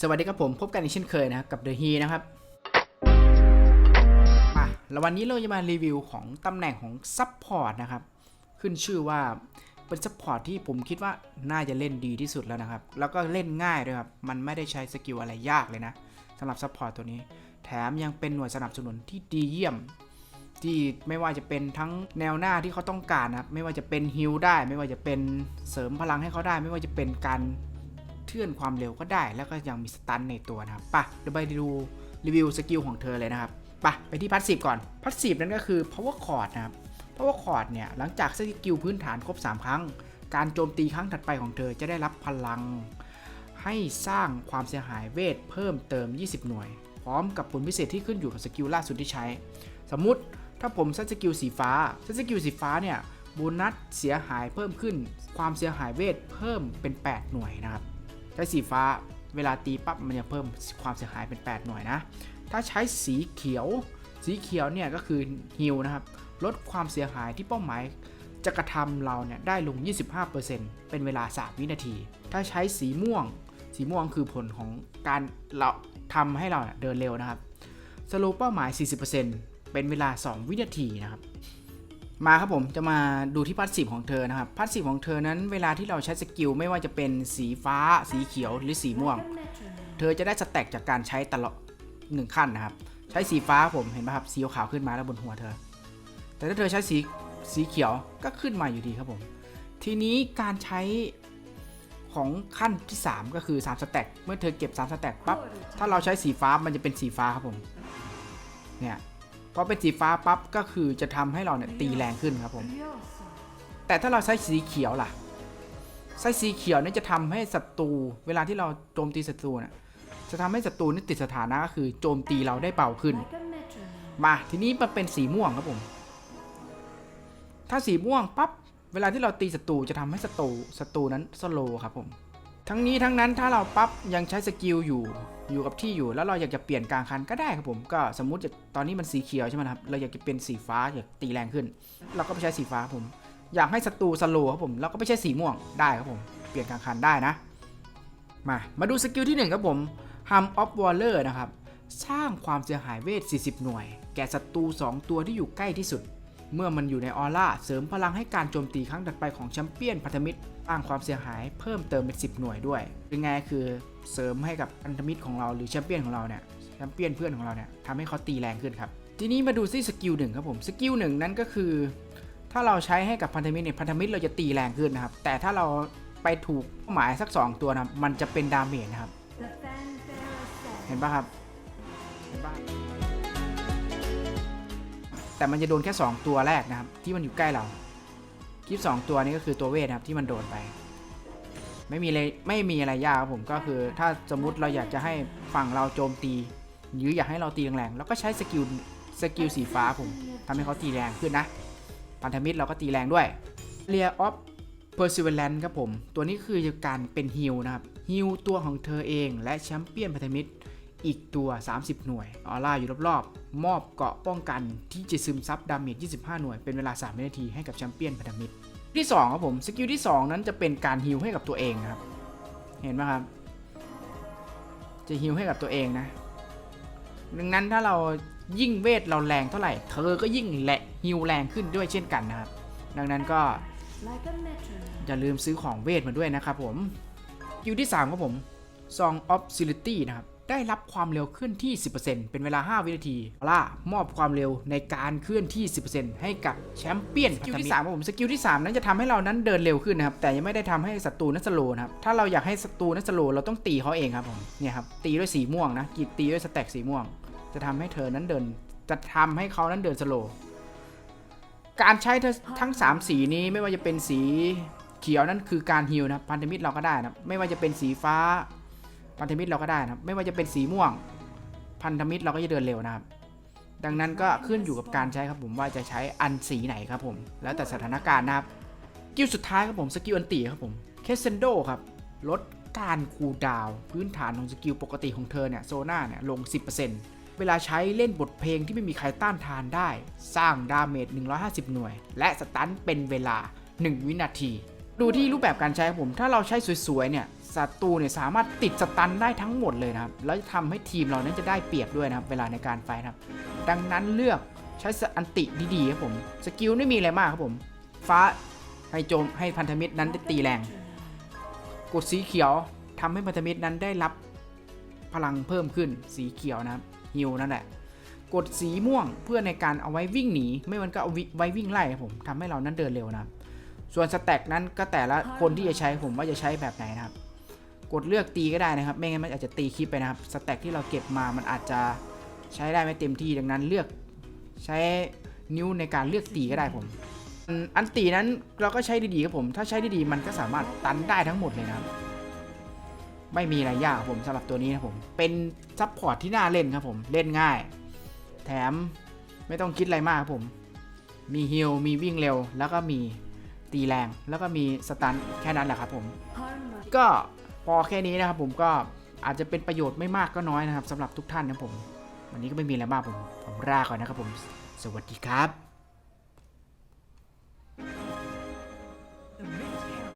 สวัสดีครับผมพบกันอีกเช่นเคยนะครับกับ The He นะครับอะแล้ววันนี้เราจะมารีวิวของตำแหน่งของซั p พอร์ตนะครับ ขึ้นชื่อว่าเป็นซั p พอร์ตที่ผมคิดว่าน่าจะเล่นดีที่สุดแล้วนะครับ แล้วก็เล่นง่ายด้วยครับ มันไม่ได้ใช้สกิลอะไรยากเลยนะสำหรับซั p พอร์ตตัวนี้ แถมยังเป็นหน่วยสนับสนุนที่ดีเยี่ยม ที่ไม่ว่าจะเป็นทั้งแนวหน้าที่เขาต้องการนะครับไม่ว่าจะเป็นฮิลได้ ไม่ว่าจะเป็นเสริมพลังให้เขาได้ ไม่ว่าจะเป็นการ ทื่อนความเร็วก็ได้ แล้วก็ยังมีสตันในตัวนะครับปะเดี๋ยวไปดูรีวิวสกิลของเธอเลยนะครับปะไปที่พัสซีฟก่อนพัสซีฟนั่นก็คือ power chord นะครับ power chord เนี่ยหลังจากสกิลพื้นฐานครบ 3 ครั้ง การโจมตีครั้งถัดไปของเธอจะได้รับพลัง ให้สร้างความเสียหายเวทเพิ่มเติม 20 หน่วย พร้อมกับผลพิเศษที่ขึ้นอยู่กับสกิลล่าสุดที่ใช้ สมมุติถ้าผมใช้สกิลสีฟ้าใช้สกิลสีฟ้าเนี่ยโบนัสเสียหายเพิ่มขึ้น ความเสียหายเวทเพิ่มเป็น 8 หน่วยนะครับ ใช้สีฟ้าเวลาตีปั๊บมันจะเพิ่มความเสียหายเป็น 8 หน่วยนะ ถ้าใช้สีเขียว สีเขียวเนี่ยก็คือฮิลนะครับ ลดความเสียหายที่เป้าหมายจะกระทำเราเนี่ยได้ลง 25%เป็นเวลา 3 วินาที ถ้าใช้สีม่วง สีม่วงคือผลของการเราทำให้เราเนี่ยเดินเร็วนะครับสโลเป้าหมาย 40%เป็นเวลา 2 วินาทีนะครับ มาครับผมจะมาดูที่พัสซีฟของเธอนะครับพัสซีฟของเธอนั้นเวลาที่เราใช้สกิลไม่ว่าจะเป็นสีฟ้า สีเขียวหรือสีม่วง เธอจะได้สแต็กจากการใช้ตลอดหนึ่งขั้นนะครับ ใช้สีฟ้าผมเห็นไหมครับสีขาวขึ้นมาแล้วบนหัวเธอ แต่ถ้าเธอใช้สีสีเขียวก็ขึ้นมาอยู่ดีครับผม ทีนี้การใช้ของขั้นที่ 3 ก็คือ 3 สแต็กเมื่อเธอเก็บ 3 สแต็กปั๊บถ้าเราใช้สีฟ้ามันจะเป็นสีฟ้าครับผมเนี่ย พอเป็นสีฟ้าปั๊บก็คือจะทำให้เราเนี่ยตีแรงขึ้นครับผม แต่ถ้าเราใช้สีเขียวล่ะ ใช้สีเขียวเนี่ยจะทำให้ศัตรูเวลาที่เราโจมตีศัตรูน่ะจะทำให้ศัตรูนี่ติดสถานะก็คือโจมตีเราได้เบาขึ้น มาทีนี้มันเป็นสีม่วงครับผม ถ้าสีม่วงปั๊บเวลาที่เราตีศัตรูจะทำให้ศัตรูศัตรูนั้นสโลครับผม ทั้งนี้ทั้งนั้นถ้าเราปั๊บยังใช้สกิลอยู่อยู่กับที่อยู่แล้วเราอยากจะเปลี่ยนกลางคันก็ได้ครับผมก็สมมุติตอนนี้มันสีเขียวใช่ไหมครับเราอยากจะเป็นสีฟ้าอยากตีแรงขึ้น เราก็ไปใช้สีฟ้าผม อยากให้ศัตรูสโลว์ครับผมเราก็ไปใช้สีม่วงได้ครับผม เปลี่ยนกลางคันได้นะ มามาดูสกิลที่1ครับผม Hum of Waller นะครับสร้างความเสียหายเวท 40 หน่วย แก่ศัตรู2ตัวที่อยู่ใกล้ที่สุด เมื่อมันอยู่ในออร่าเสริมพลังให้การโจมตีครั้งถัดไปของแชมเปี้ยนพันธมิตรสร้างความเสียหายเพิ่มเติมเป็น 10 หน่วยด้วยเป็นไงคือเสริมให้กับพันธมิตรของเราหรือแชมเปี้ยนของเราเนี่ยแชมเปี้ยนเพื่อนของเราเนี่ยทำให้เขาตีแรงขึ้นครับทีนี้มาดูซิสกิลหนึ่งครับผมสกิลหนึ่งนั้นก็คือ ถ้าเราใช้ให้กับพันธมิตรเนี่ยพันธมิตรเราจะตีแรงขึ้นนะครับแต่ถ้าเราไปถูกเป้าหมายสัก 2 ตัวนะมันจะเป็นดาเมจนะครับ เห็นปะครับเห็นปะ แต่มันจะโดนแค่ 2 ตัวแรกนะครับ ที่มันอยู่ใกล้เราคลิป2ตัวนี้ก็คือตัวเวทนะครับที่มันโดนไป ไม่มีอะไรไม่มีอะไรยากครับผมก็คือ ถ้าสมมุติเราอยากจะให้ฝั่งเราโจมตีหรืออยากให้เราตีแรงๆเราก็ใช้สกิลสกิลสีฟ้าผมทำให้เขาตีแรงขึ้นนะพันธมิตรเราก็ตีแรงด้วยเรียออฟ Perseverance ครับผม ตัวนี้คือการเป็นฮิลนะครับฮิลตัวของเธอเอง และแชมเปี้ยนพันธมิตร อีกตัว 30 หน่วยออร่าอยู่รอบๆ มอบเกราะป้องกันที่จะซึมซับดาเมจ 25 หน่วย เป็นเวลา3วินาทีให้กับแชมเปี้ยนพันธมิตรที่ 2 ครับผม สกิลที่ 2 นั้นจะเป็นการฮิลให้กับตัวเองนะครับ เห็นไหมครับ จะฮิลให้กับตัวเองนะ ดังนั้นถ้าเรายิ่งเวทเราแรงเท่าไหร่ เธอก็ยิ่งแหละฮิลแรงขึ้นด้วยเช่นกันนะครับ ดังนั้นก็อย่าลืมซื้อของเวทมาด้วยนะครับผมกิลที่3ครับผม Song of s i l i t y นะครับ ได้รับความเร็วเคลื่อนที่ 10%เป็นเวลา 5 วินาทีล่ามอบความเร็วในการเคลื่อนที่ 10%ให้กับแชมเปี้ยนสกิลที่3ครับผมสกิลที่ 3 นั้นจะทำให้เรานั้นเดินเร็วขึ้นนะครับ แต่ยังไม่ได้ทำให้ศัตรูนั้นสโลว์นะครับ ถ้าเราอยากให้ศัตรูนั้นสโลว์เราต้องตีเขาเองครับผม เนี่ยครับ ตีด้วยสีม่วงนะกีดตีด้วยสแต็กสีม่วง จะทำให้เธอนั้นเดิน จะทำให้เขานั้นเดินสโลว์การใช้ทั้ง 3 สีนี้ไม่ว่าจะเป็นสีเขียวนั่นคือการฮิลนะครับพันธมิตรเราก็ได้นะครับไม่ว่าจะเป็นสีฟ้า พันธมิตรเราก็ได้นะครับ ไม่ว่าจะเป็นสีม่วง พันธมิตรเราก็จะเดินเร็วนะครับ ดังนั้นก็ขึ้นอยู่กับการใช้ครับผมว่าจะใช้อันสีไหนครับผม แล้วแต่สถานการณ์นะครับสกิลสุดท้ายครับผมสกิลอันตีครับผมเคสเซนโดครับลดการคูลดาวพื้นฐานของสกิลปกติของเธอเนี่ยโซน่าเนี่ยลง 10%เวลาใช้เล่นบทเพลงที่ไม่มีใครต้านทานได้ สร้างดาเมจ150 หน่วย และสตันเป็นเวลา 1 วินาที ดูที่รูปแบบการใช้ครับผม ถ้าเราใช้สวยๆเนี่ยศัตรูเนี่ยสามารถติดสตันได้ทั้งหมดเลยนะครับ แล้วจะทำให้ทีมเรานั้นจะได้เปรียบด้วยนะครับ เวลาในการไฟนะครับ ดังนั้นเลือกใช้สอันติดีๆครับผม สกิลไม่มีอะไรมากครับผม ฟ้าให้โจมให้พันธมิตรนั้นได้ตีแรง กดสีเขียวทำให้พันธมิตรนั้นได้รับพลังเพิ่มขึ้น สีเขียวนะครับฮิวนั่นแหละ กดสีม่วงเพื่อในการเอาไว้วิ่งหนี ไม่มันก็เอาไว้วิ่งไล่ครับผมทำให้เรานั้นเดินเร็วนะครับ ส่วนสแต็กนั้นก็แต่ละคนที่จะใช้ผมว่าจะใช้แบบไหนนะครับ กดเลือกตีก็ได้นะครับ ไม่งั้นมันอาจจะตีคลิปไปนะครับ สแต็กที่เราเก็บมามันอาจจะใช้ได้ไม่เต็มที่ดังนั้นเลือกใช้นิ้วในการเลือกตีก็ได้ผม อันอันตีนั้นเราก็ใช้ดีๆครับผม ถ้าใช้ดีๆมันก็สามารถตันได้ทั้งหมดเลยนะครับ ไม่มีอะไรยากครับผมสำหรับตัวนี้นะครับผม เป็นซับพอร์ตที่น่าเล่นครับผม เล่นง่าย แถมไม่ต้องคิดอะไรมากครับผม มีฮิลมีวิ่งเร็วแล้วก็มี ตีแรง แล้วก็มีสตันแค่นั้นแหละครับผม ก็พอแค่นี้นะครับผมก็อาจจะเป็นประโยชน์ไม่มากก็น้อยนะครับสำหรับทุกท่านนะผม วันนี้ก็ไม่มีอะไรมากผมผมลาก่อนนะครับผม สวัสดีครับ